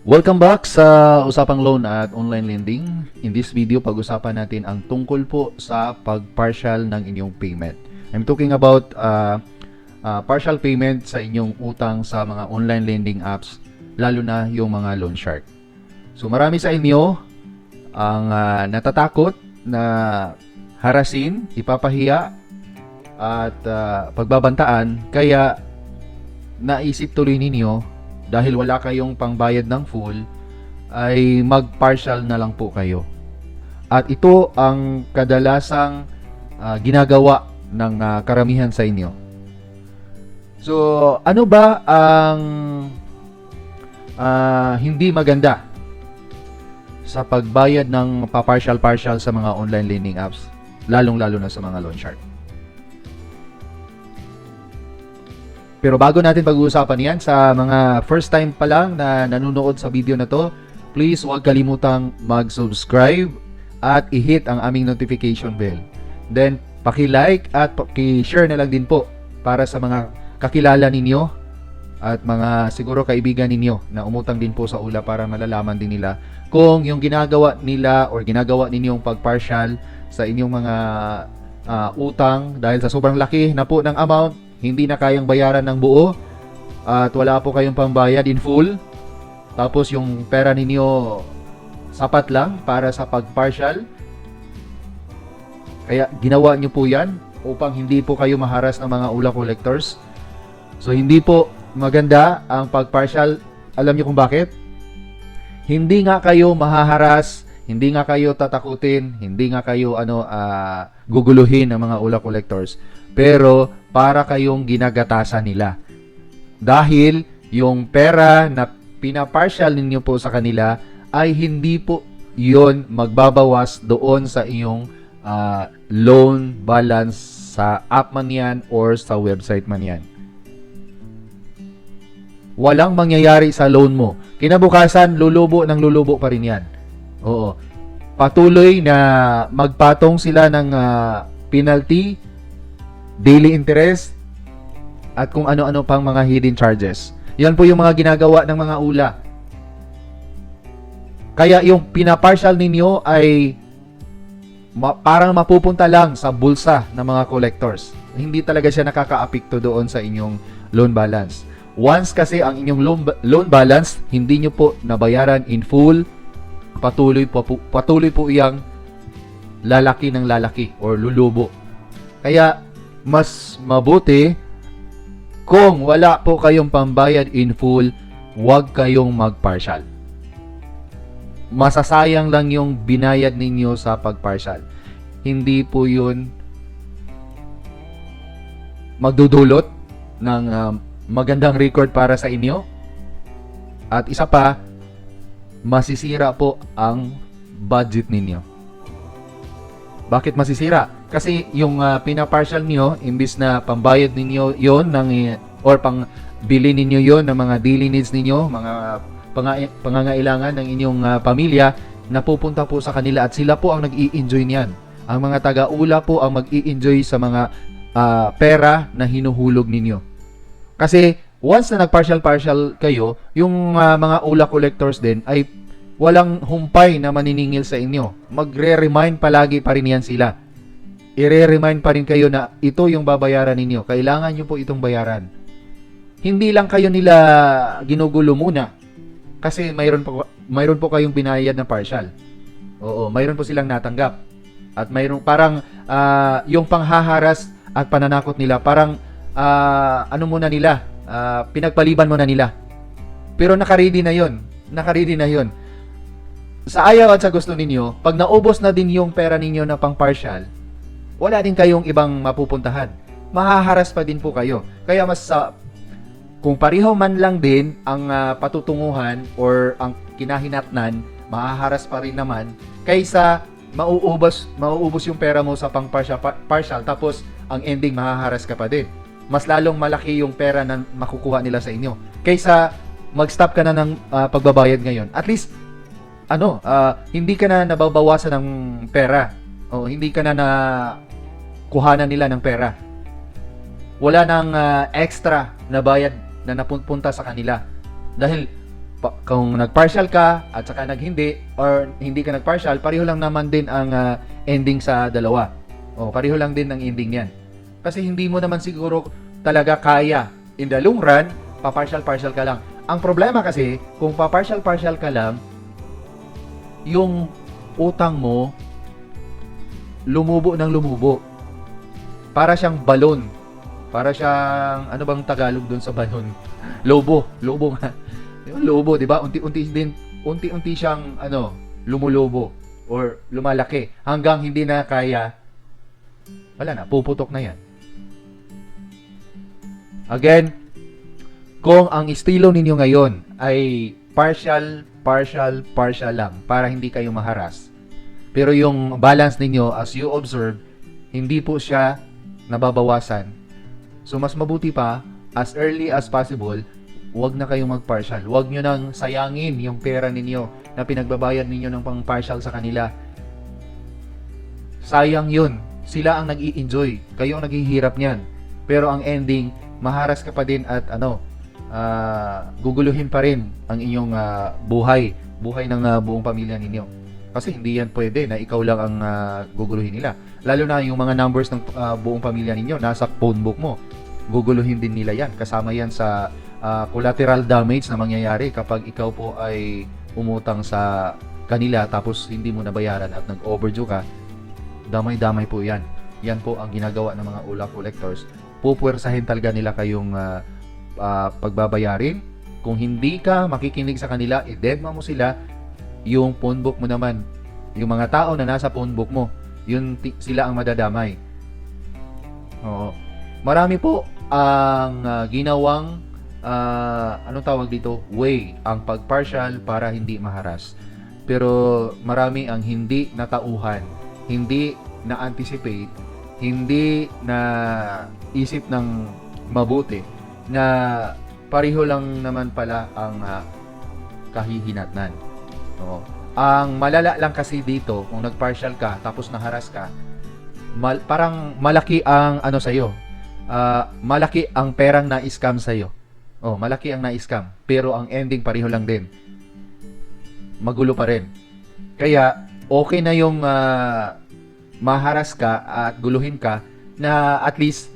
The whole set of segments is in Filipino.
Welcome back sa Usapang Loan at Online Lending. In this video, pag-usapan natin ang tungkol po sa pag-partial ng inyong payment. I'm talking about uh, uh, partial payment sa inyong utang sa mga online lending apps, lalo na yung mga loan shark. So marami sa inyo ang uh, natatakot na harasin, ipapahiya, at uh, pagbabantaan, kaya naisip tuloy ninyo dahil wala kayong pangbayad ng full ay mag-partial na lang po kayo. At ito ang kadalasang ah, ginagawa ng ah, karamihan sa inyo. So, ano ba ang ah, hindi maganda sa pagbayad ng pa-partial-partial sa mga online lending apps, lalong-lalo na sa mga loan shark? Pero bago natin pag-uusapan yan, sa mga first time pa lang na nanonood sa video na to, please huwag kalimutang mag-subscribe at i-hit ang aming notification bell. Then, paki-like at paki-share na lang din po para sa mga kakilala ninyo at mga siguro kaibigan ninyo na umutang din po sa ULA para malalaman din nila kung yung ginagawa nila or ginagawa ninyong pag-partial sa inyong mga ah, utang dahil sa sobrang laki na po ng amount, hindi na kayang bayaran ng buo at wala po kayong pambayad in full. Tapos yung pera ninyo sapat lang para sa pag-partial. Kaya ginawa nyo po yan upang hindi po kayo maharas ng mga ula collectors. So hindi po maganda ang pag-partial. Alam niyo kung bakit? Hindi nga kayo mahaharas, hindi nga kayo tatakutin, hindi nga kayo ano ah, guguluhin ng mga ula collectors. Pero para kayong ginagatasan nila. Dahil yung pera na pinapartial ninyo po sa kanila ay hindi po yon magbabawas doon sa iyong ah, loan balance sa app man yan or sa website man yan. Walang mangyayari sa loan mo. Kinabukasan, lulubo ng lulubo pa rin yan. Oo. Patuloy na magpatong sila ng ah, penalty, daily interest, at kung ano-ano pang mga hidden charges. Yan po yung mga ginagawa ng mga ula. Kaya yung pinapartial ninyo ay ma- parang mapupunta lang sa bulsa ng mga collectors. Hindi talaga siya nakaka-apekto doon sa inyong loan balance. Once kasi ang inyong loan, loan balance hindi nyo po nabayaran in full, patuloy po patuloy po iyang lalaki ng lalaki or lulubo. Kaya mas mabuti kung wala po kayong pambayad in full, huwag kayong mag-partial. Masasayang lang yung binayad ninyo sa pag-partial. Hindi po yun magdudulot ng um, magandang record para sa inyo. At isa pa, masisira po ang budget ninyo. Bakit masisira? Kasi yung uh, pinapartial niyo imbis na pambayad ninyo 'yon ng eh, or pang bili ninyo 'yon ng mga daily needs ninyo, mga panga- pangangailangan ng inyong ah, pamilya, napupunta po sa kanila at sila po ang nag-i-enjoy niyan. Ang mga taga-ula po ang mag-i-enjoy sa mga ah, pera na hinuhulog ninyo. Kasi once na nag-partial-partial kayo, yung ah, mga ula collectors din ay walang humpay na maniningil sa inyo. Magre-remind palagi pa rin yan sila. Ire-remind pa rin kayo na ito yung babayaran ninyo. Kailangan nyo po itong bayaran. Hindi lang kayo nila ginugulo muna. Kasi mayroon po, mayroon po kayong binayad na partial. Oo, mayroon po silang natanggap. At mayroon parang ah, yung panghaharas at pananakot nila, parang ah, ano muna nila, ah, pinagpaliban muna nila. Pero nakaready na yon Nakaready na yon Sa ayaw at sa gusto ninyo, pag naubos na din yung pera ninyo na pang partial, wala din kayong ibang mapupuntahan. Mahaharas pa din po kayo. Kaya mas sa kung pareho man lang din ang ah, patutunguhan or ang kinahinatnan, mahaharas pa rin naman kaysa mauubos mauubos yung pera mo sa pang partial, pa- partial tapos ang ending mahaharas ka pa din. Mas lalong malaki yung pera na makukuha nila sa inyo kaysa mag-stop ka na ng ah, pagbabayad ngayon. At least ano, ah, hindi ka na nababawasan ng pera. O hindi ka na na kuhanan nila ng pera. Wala nang ah, extra na bayad na napunta sa kanila. Dahil pa- kung nag-partial ka at saka nag-hindi or hindi ka nag-partial, pareho lang naman din ang ah, ending sa dalawa. O, pareho lang din ang ending niyan. Kasi hindi mo naman siguro talaga kaya in the long run, pa-partial-partial ka lang. Ang problema kasi, kung pa-partial-partial ka lang, yung utang mo lumubo ng lumubo. Para siyang balon. Para siyang, ano bang Tagalog doon sa balon? Lobo. Lobo nga. Lobo, di ba? Unti-unti din, unti-unti siyang, ano, lumulobo. Or lumalaki. Hanggang hindi na kaya, wala na, puputok na yan. Again, kung ang estilo ninyo ngayon ay partial, partial, partial lang para hindi kayo maharas. Pero yung balance ninyo as you observe, hindi po siya nababawasan. So mas mabuti pa, as early as possible, huwag na kayong mag-partial. Huwag nyo nang sayangin yung pera ninyo na pinagbabayad ninyo ng pang-partial sa kanila. Sayang yun. Sila ang nag enjoy Kayo ang naghihirap niyan. Pero ang ending, maharas ka pa din at ano, ah, guguluhin pa rin ang inyong ah, buhay. Buhay ng ah, buong pamilya ninyo. Kasi hindi yan pwede na ikaw lang ang ah, guguluhin nila. Lalo na yung mga numbers ng ah, buong pamilya ninyo, nasa phone book mo. Guguluhin din nila yan. Kasama yan sa ah, collateral damage na mangyayari kapag ikaw po ay umutang sa kanila tapos hindi mo nabayaran at nag-overdue ka, damay-damay po yan. Yan po ang ginagawa ng mga ula collectors. Pupwersahin talaga nila kayong ah, ah, pagbabayarin. Kung hindi ka makikinig sa kanila, i-deadma mo sila, yung phone book mo naman, yung mga tao na nasa phone book mo, yun sila ang madadamay. Oo. Marami po ang ah, ginawang ah, anong tawag dito? Way ang pag-partial para hindi maharas. Pero marami ang hindi natauhan, hindi na-anticipate, hindi na isip ng mabuti na pareho lang naman pala ang ah, kahihinatnan. Oo. Ang malala lang kasi dito, kung nag-partial ka tapos naharas ka, mal- parang malaki ang ano sa'yo. Ah, malaki ang perang na-scam sa'yo. Oh, malaki ang na-scam. Pero ang ending pareho lang din. Magulo pa rin. Kaya, okay na yung ah, maharas ka at guluhin ka na at least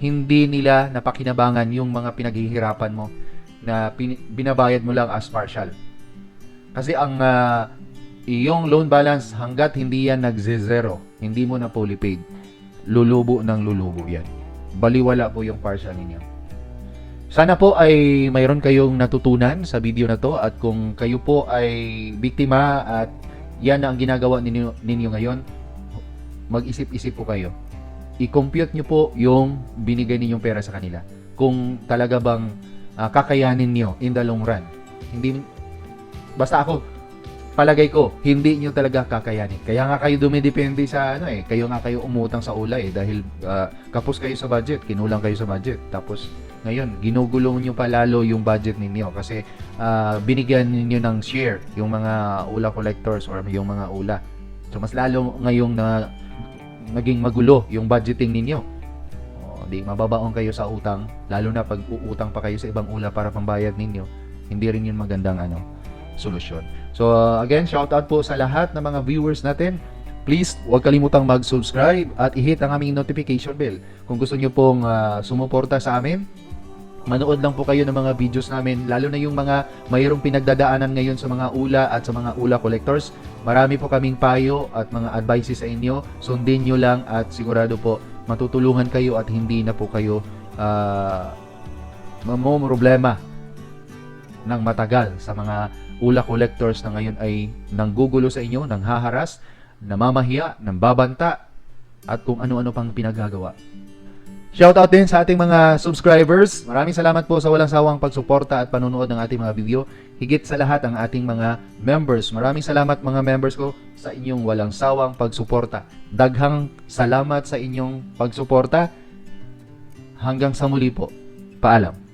hindi nila napakinabangan yung mga pinaghihirapan mo na pin- binabayad mo lang as partial. Kasi ang ah, iyong loan balance hanggat hindi yan nagze-zero, hindi mo na fully paid, lulubo ng lulubo yan. Baliwala po yung partial ninyo. Sana po ay mayroon kayong natutunan sa video na to at kung kayo po ay biktima at yan ang ginagawa ninyo, ninyo ngayon, mag-isip-isip po kayo. I-compute nyo po yung binigay ninyong pera sa kanila. Kung talaga bang ah, kakayanin nyo in the long run. Hindi, basta ako, palagay ko, hindi nyo talaga kakayanin. Kaya nga kayo dumidepende sa ano eh, kayo nga kayo umutang sa ula eh dahil ah, kapos kayo sa budget, kinulang kayo sa budget. Tapos ngayon, ginugulong nyo pa lalo yung budget ninyo kasi ah, binigyan ninyo ng share yung mga ula collectors or yung mga ula. So mas lalo ngayong na naging magulo yung budgeting ninyo. O, di mababaon kayo sa utang, lalo na pag uutang pa kayo sa ibang ula para pambayad ninyo. Hindi rin yun magandang ano, solusyon. So uh, again, shout out po sa lahat ng mga viewers natin. Please, huwag kalimutang mag-subscribe at i-hit ang aming notification bell. Kung gusto nyo pong uh, sumuporta sa amin, manood lang po kayo ng mga videos namin, lalo na yung mga mayroong pinagdadaanan ngayon sa mga ula at sa mga ula collectors. Marami po kaming payo at mga advices sa inyo. Sundin nyo lang at sigurado po matutulungan kayo at hindi na po kayo uh, problema ng matagal sa mga ula collectors na ngayon ay nanggugulo sa inyo, nang haharas, namamahiya, nang babanta, at kung ano-ano pang pinagagawa. Shoutout din sa ating mga subscribers. Maraming salamat po sa walang sawang pagsuporta at panonood ng ating mga video. Higit sa lahat ang ating mga members. Maraming salamat mga members ko sa inyong walang sawang pagsuporta. Daghang salamat sa inyong pagsuporta. Hanggang sa muli po. Paalam.